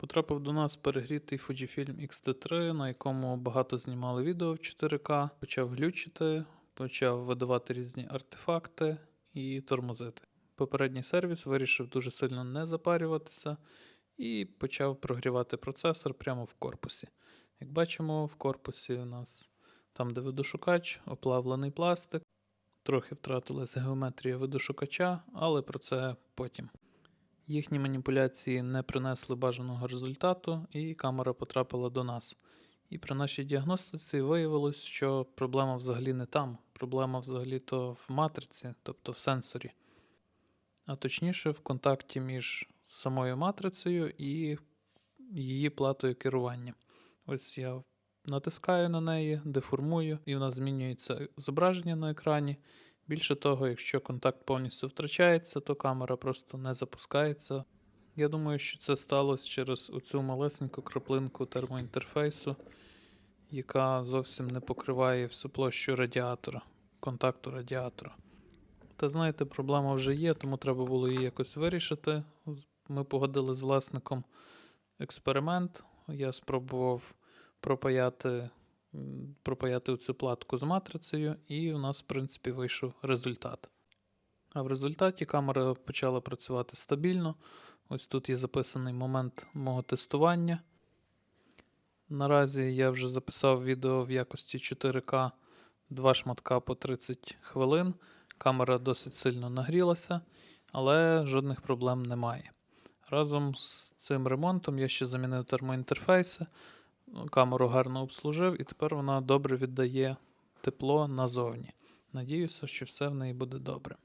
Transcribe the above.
Потрапив до нас перегрітий Fujifilm X-T3, на якому багато знімали відео в 4К, почав глючити, почав видавати різні артефакти і тормозити. Попередній сервіс вирішив дуже сильно не запарюватися і почав прогрівати процесор прямо в корпусі. Як бачимо, в корпусі у нас там, де видошукач, оплавлений пластик. Трохи втратилася геометрія видошукача, але про це потім. Їхні маніпуляції не принесли бажаного результату, і камера потрапила до нас. І при нашій діагностиці виявилось, що проблема взагалі не там. Проблема взагалі то в матриці, тобто в сенсорі. А точніше, в контакті між самою матрицею і її платою керування. Ось я натискаю на неї, деформую, і в нас змінюється зображення на екрані. Більше того, якщо контакт повністю втрачається, то камера просто не запускається. Я думаю, що це сталося через оцю малесеньку краплинку термоінтерфейсу, яка зовсім не покриває всю площу радіатора, контакту радіатора. Та знаєте, проблема вже є, тому треба було її якось вирішити. Ми погодили з власником експеримент. Я спробував пропаяти, м, пропаяти цю платку з матрицею, і у нас, в принципі, вийшов результат. А в результаті камера почала працювати стабільно. Ось тут є записаний момент мого тестування. Наразі я вже записав відео в якості 4К, два шматка по 30 хвилин. Камера досить сильно нагрілася, але жодних проблем немає. Разом з цим ремонтом я ще замінив термоінтерфейси, камеру гарно обслужив, і тепер вона добре віддає тепло назовні. Надіюся, що все в неї буде добре.